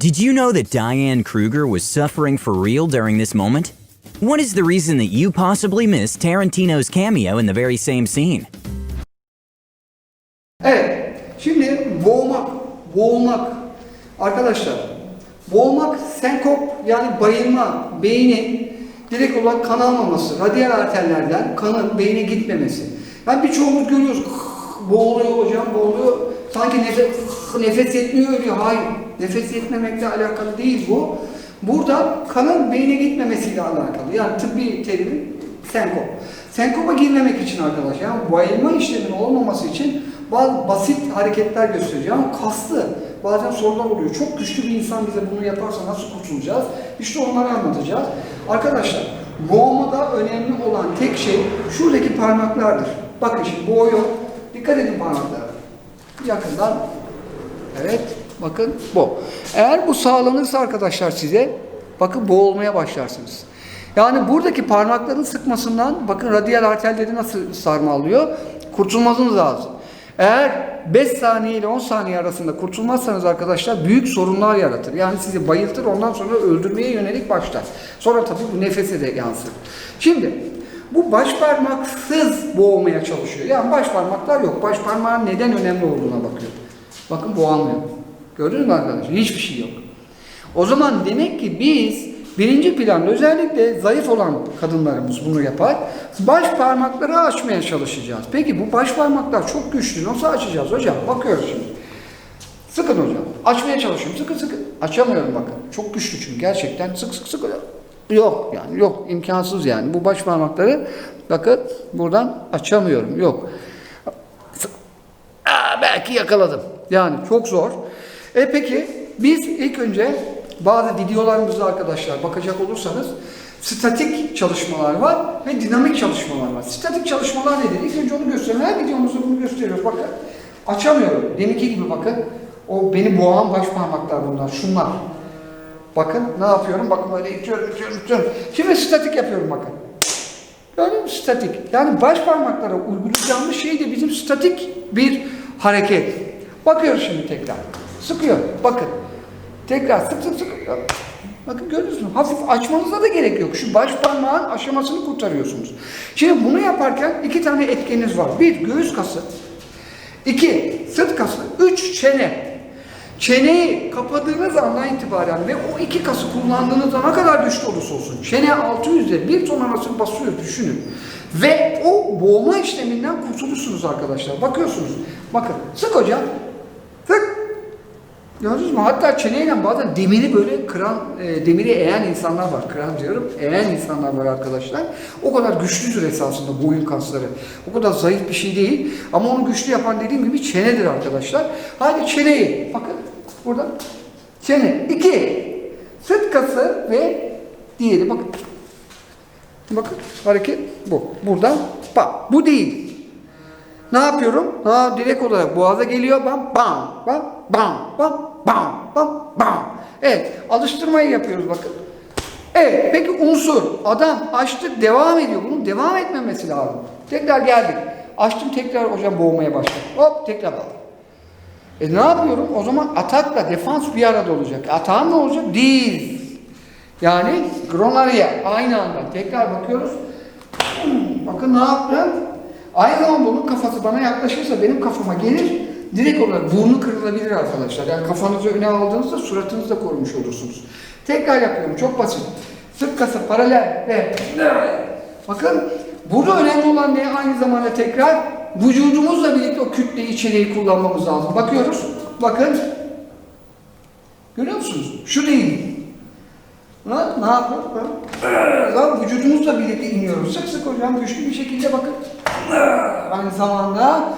Did you know that Diane Kruger was suffering for real during this moment? What is the reason that you possibly missed Tarantino's cameo in the very same scene? Evet, şimdi boğmak, boğulmak. Arkadaşlar, boğulmak senkop yani bayılma, beynin direkt olarak kan almaması, radyal arterlerden kanın beyne gitmemesi. Yani birçoğumuz görüyoruz, boğuluyor hocam, boğuluyor. Sanki nefes, nefes yetmiyor ölüyor. Hayır, nefes yetmemekle alakalı değil bu. Burada kanın beyne gitmemesiyle alakalı. Yani tıbbi terimi senkop. Senkopa girmemek için arkadaşlar, yani bayılma işleminin olmaması için bazı basit hareketler göstereceğim kaslı bazen sorular oluyor. Çok güçlü bir insan bize bunu yaparsa nasıl kurtulacağız? İşte onları anlatacağız. Arkadaşlar boğmada önemli olan tek şey şuradaki parmaklardır. Bakın şimdi boğuyor. Dikkat edin parmaklara. Yakından. Evet. Bakın bu. Eğer bu sağlanırsa arkadaşlar size bakın boğulmaya başlarsınız. Yani buradaki parmakların sıkmasından bakın radyal arterleri nasıl sarmalıyor. Kurtulmanız lazım. Eğer 5 saniye ile 10 saniye arasında kurtulmazsanız arkadaşlar büyük sorunlar yaratır. Yani sizi bayıltır ondan sonra öldürmeye yönelik başlar. Sonra tabii bu nefese de yansır. Şimdi bu baş parmaksız boğmaya çalışıyor. Yani baş parmaklar yok. Baş parmağın neden önemli olduğuna bakıyor. Bakın boğamıyor. Gördünüz mü arkadaşlar? Hiçbir şey yok. O zaman demek ki biz birinci planda özellikle zayıf olan kadınlarımız bunu yapar. Baş parmakları açmaya çalışacağız. Peki bu baş parmaklar çok güçlü. Nasıl açacağız hocam? Bakıyoruz şimdi. Sıkın hocam. Açmaya çalışıyorum. Sıkın sıkın. Açamıyorum bakın. Çok güçlü çünkü gerçekten. Sık sık sık. Yok yani yok. imkansız yani. Bu baş parmakları bakın buradan açamıyorum. Yok. Aa, belki yakaladım. Yani çok zor. E peki biz ilk önce bazı videolarımızda arkadaşlar bakacak olursanız statik çalışmalar var ve dinamik çalışmalar var. Statik çalışmalar nedir? İlk önce onu gösterelim. Her videomuzda bunu gösteriyoruz. Bakın açamıyorum. Deminki gibi bakın. O beni boğan baş parmaklar bunlar. Şunlar. Bakın ne yapıyorum? Bakın böyle itiyorum, itiyorum, itiyorum. Şimdi statik yapıyorum bakın. Gördün mü? Statik. Yani baş parmaklara uygulayacağımız şey de bizim statik bir hareket. Bakıyoruz şimdi tekrar. Sıkıyor. Bakın. Tekrar sık sık sık. Bakın görüyorsunuz. Hafif açmanıza da gerek yok. Şu baş parmağın aşamasını kurtarıyorsunuz. Şimdi bunu yaparken iki tane etkeniniz var. Bir, göğüs kası. İki, sırt kası. Üç, çene. Çeneyi kapadığınız andan itibaren ve o iki kası kullandığınızda ne kadar güçlü olursa olsun çene 600 ile 1 ton arası basıyor düşünün. Ve o boğma işleminden kurtulursunuz arkadaşlar. Bakıyorsunuz. Bakın sık hocam. Gördünüz mü? Hatta çeneyle bazen demiri böyle kıran, e, demiri eğen insanlar var. Kıran diyorum. Eğen insanlar var arkadaşlar. O kadar güçlüdür esasında boyun kasları. O kadar zayıf bir şey değil. Ama onu güçlü yapan dediğim gibi çenedir arkadaşlar. Hadi çeneyi. Bakın burada. Çene. İki. Sırt kası ve diğeri. Bakın. Bakın hareket bu. Buradan bak. Bu değil. Ne yapıyorum? Ha direkt olarak boğaza geliyor. Bam bam bam bam bam bam bam bam. Evet alıştırmayı yapıyoruz bakın. Evet peki unsur. Adam açtık devam ediyor. Bunun devam etmemesi lazım. Tekrar geldik. Açtım tekrar hocam boğmaya başladım. Hop tekrar bak. E ne yapıyorum? O zaman atakla defans bir arada olacak. Atağım ne olacak? Değil. Yani gronaria aynı anda. Tekrar bakıyoruz. Bakın ne yaptım? Aynı zaman bunun kafası bana yaklaşırsa benim kafama gelir. Direkt olarak burnu kırılabilir arkadaşlar. Yani kafanızı öne aldığınızda suratınızı da korumuş olursunuz. Tekrar yapıyorum. Çok basit. Sırt kası paralel ve bakın burada önemli olan ne? Aynı zamanda tekrar vücudumuzla birlikte o kütle içeriği kullanmamız lazım. Bakıyoruz. Bakın. Görüyor musunuz? Şu değil. Ha, ne yapıyor? Lan vücudumuzla birlikte iniyoruz. Sık sık hocam güçlü bir şekilde bakın. Aynı zamanda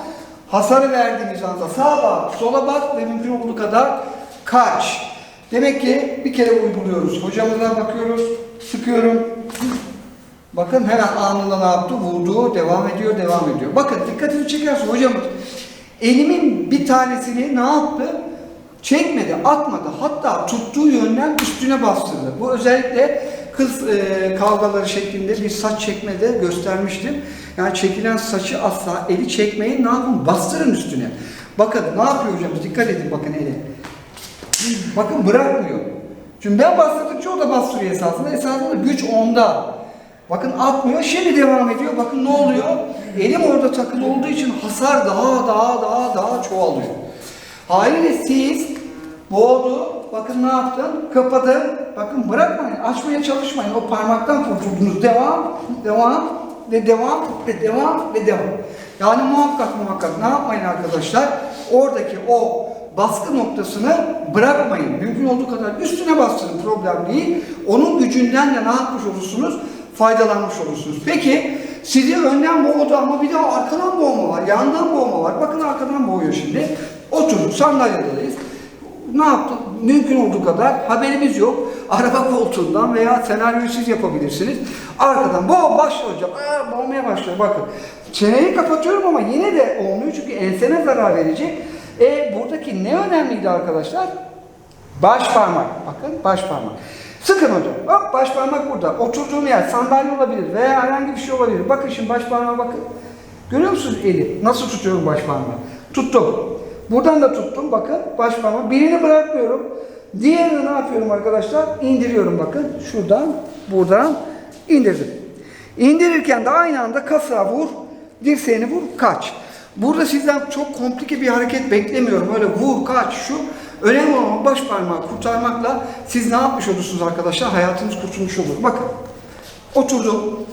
hasarı verdiğimiz anda sağa bak, sola bak ve mümkün olduğu kadar kaç. Demek ki bir kere uyguluyoruz. Hocamıza bakıyoruz, sıkıyorum. Bakın hemen anında ne yaptı? Vurdu, devam ediyor, devam ediyor. Bakın dikkatini çekersin hocamız. Elimin bir tanesini ne yaptı? Çekmedi, atmadı. Hatta tuttuğu yönden üstüne bastırdı. Bu özellikle kız e, kavgaları şeklinde bir saç çekmede göstermiştim. Yani çekilen saçı asla eli çekmeyin ne yapın? Bastırın üstüne. Bakın ne yapıyor hocam? Dikkat edin bakın eli. Bakın bırakmıyor. Çünkü ben bastırdıkça o da bastırıyor esasında. Esasında güç onda. Bakın atmıyor, şimdi devam ediyor. Bakın ne oluyor? Elim orada takılı olduğu için hasar daha daha daha daha çoğalıyor. Haliyle siz boğdu, bakın ne yaptın? Kapadın. Bakın bırakmayın, açmaya çalışmayın. O parmaktan kurtuldunuz. Devam, devam ve devam ve devam ve devam. Yani muhakkak muhakkak ne yapmayın arkadaşlar? Oradaki o baskı noktasını bırakmayın. Mümkün olduğu kadar üstüne bastırın problem değil. Onun gücünden de ne yapmış olursunuz? Faydalanmış olursunuz. Peki sizi önden boğdu ama bir de arkadan boğma var, yandan boğma var. Bakın arkadan boğuyor şimdi. Oturun sandalyedeyiz. Ne yaptık? Mümkün olduğu kadar haberimiz yok. Araba koltuğundan veya senaryoyu siz yapabilirsiniz. Arkadan boğ başlıyor hocam. Aa, boğmaya başlıyor bakın. Çeneyi kapatıyorum ama yine de olmuyor çünkü ensene zarar verecek. E buradaki ne önemliydi arkadaşlar? Baş parmak. Bakın baş parmak. Sıkın hocam. Hop baş parmak burada. Oturduğum yer sandalye olabilir veya herhangi bir şey olabilir. Bakın şimdi baş parmağa bakın. Görüyor musunuz eli? Nasıl tutuyorum baş parmağı? Tuttum. Buradan da tuttum. Bakın baş parmağı. Birini bırakmıyorum. Diğerini ne yapıyorum arkadaşlar? İndiriyorum bakın. Şuradan, buradan indirdim. İndirirken de aynı anda kasığa vur, dirseğini vur, kaç. Burada sizden çok komplike bir hareket beklemiyorum. Öyle vur, kaç, şu. Önemli olan baş parmağı kurtarmakla siz ne yapmış olursunuz arkadaşlar? Hayatınız kurtulmuş olur. Bakın. Oturdum.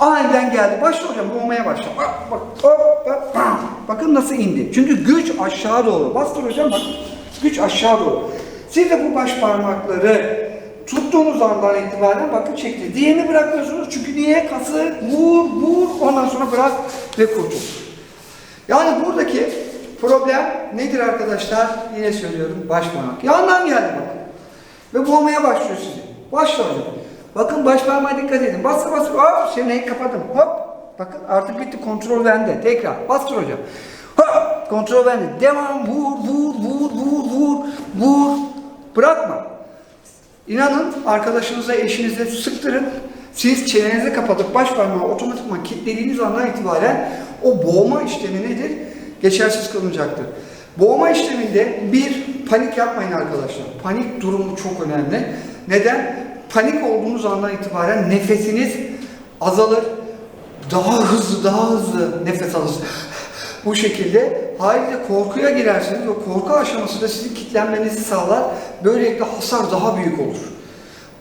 Aniden geldi. Başla hocam boğmaya başla. Bak bak hop bak. bam. Bakın nasıl indi. Çünkü güç aşağı doğru. Bastır hocam bak. Güç aşağı doğru. Siz de bu baş parmakları tuttuğunuz andan itibaren bakın çekti. Diğerini bırakmıyorsunuz. Çünkü niye? Kası vur vur ondan sonra bırak ve kurtul. Yani buradaki problem nedir arkadaşlar? Yine söylüyorum baş parmak. Yandan geldi bakın. Ve boğmaya başlıyor sizi. Başla hocam. Bakın baş parmağa dikkat edin. Bastır bastır. Hop şimdi kapadım. Hop. Bakın artık bitti. Kontrol bende. Tekrar. Bastır hocam. Hop. Kontrol bende. Devam. Vur vur vur vur vur. Vur. Bırakma. İnanın arkadaşınıza, eşinize sıktırın. Siz çenenizi kapatıp baş parmağı otomatikman kilitlediğiniz andan itibaren o boğma işlemi nedir? Geçersiz kılınacaktır. Boğma işleminde bir panik yapmayın arkadaşlar. Panik durumu çok önemli. Neden? Panik olduğunuz andan itibaren nefesiniz azalır. Daha hızlı, daha hızlı nefes alırsınız. Bu şekilde haliyle korkuya girersiniz ve korku aşaması da sizin kilitlenmenizi sağlar. Böylelikle hasar daha büyük olur.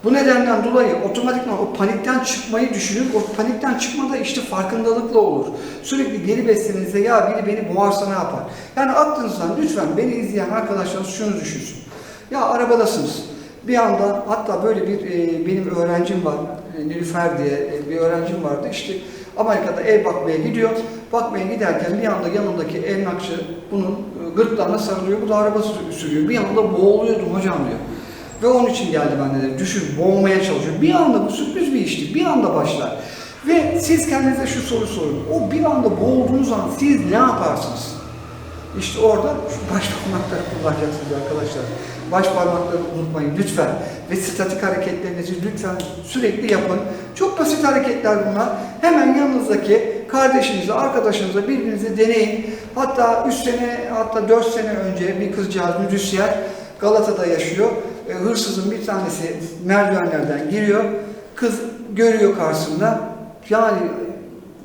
Bu nedenden dolayı otomatikman o panikten çıkmayı düşünün. O panikten çıkma da işte farkındalıkla olur. Sürekli geri besleninize ya biri beni boğarsa ne yapar? Yani aklınızdan lütfen beni izleyen arkadaşlarınız şunu düşünsün. Ya arabadasınız. Bir anda hatta böyle bir e, benim öğrencim var. E, Nilüfer diye e, bir öğrencim vardı. İşte Amerika'da ev bakmaya gidiyor. Bakmaya giderken bir anda yanındaki emlakçı bunun e, gırtlağına sarılıyor. Bu da arabası sürüyor. Bir anda boğuluyordum hocam diyor. Ve onun için geldi bende de. Düşün, boğmaya çalışıyor. Bir anda bu sürpriz bir işti. Bir anda başlar. Ve siz kendinize şu soru sorun. O bir anda boğulduğunuz an siz ne yaparsınız? İşte orada baş parmakları kullanacaksınız arkadaşlar. Baş parmakları unutmayın lütfen. Ve statik hareketlerinizi lütfen sürekli yapın. Çok basit hareketler bunlar. Hemen yanınızdaki kardeşinize, arkadaşınıza birbirinize deneyin. Hatta 3 sene, hatta 4 sene önce bir kızcağız müzisyen Galata'da yaşıyor. E, hırsızın bir tanesi merdivenlerden giriyor. Kız görüyor karşısında. Yani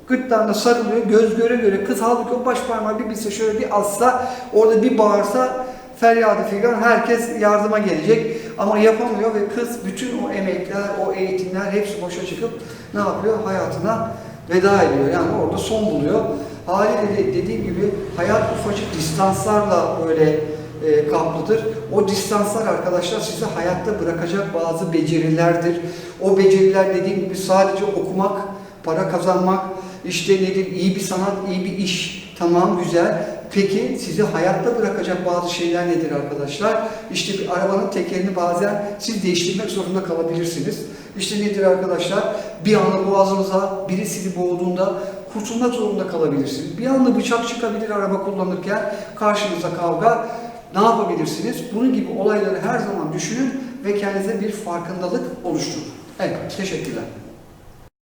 gırtlağına sarılıyor, göz göre göre kız halbuki o baş parmağı bir bilse şöyle bir alsa, orada bir bağırsa feryadı figan herkes yardıma gelecek ama yapamıyor ve kız bütün o emekler, o eğitimler hepsi boşa çıkıp ne yapıyor? Hayatına veda ediyor. Yani orada son buluyor. Haliyle de dediğim gibi hayat ufacık distanslarla böyle e, kaplıdır. O distanslar arkadaşlar sizi hayatta bırakacak bazı becerilerdir. O beceriler dediğim gibi sadece okumak, para kazanmak, işte nedir iyi bir sanat, iyi bir iş. Tamam güzel. Peki sizi hayatta bırakacak bazı şeyler nedir arkadaşlar? İşte bir arabanın tekerini bazen siz değiştirmek zorunda kalabilirsiniz. İşte nedir arkadaşlar? Bir anda boğazınıza biri sizi boğduğunda kurtulmak zorunda kalabilirsiniz. Bir anda bıçak çıkabilir araba kullanırken karşınıza kavga. Ne yapabilirsiniz? Bunun gibi olayları her zaman düşünün ve kendinize bir farkındalık oluşturun. Evet, teşekkürler.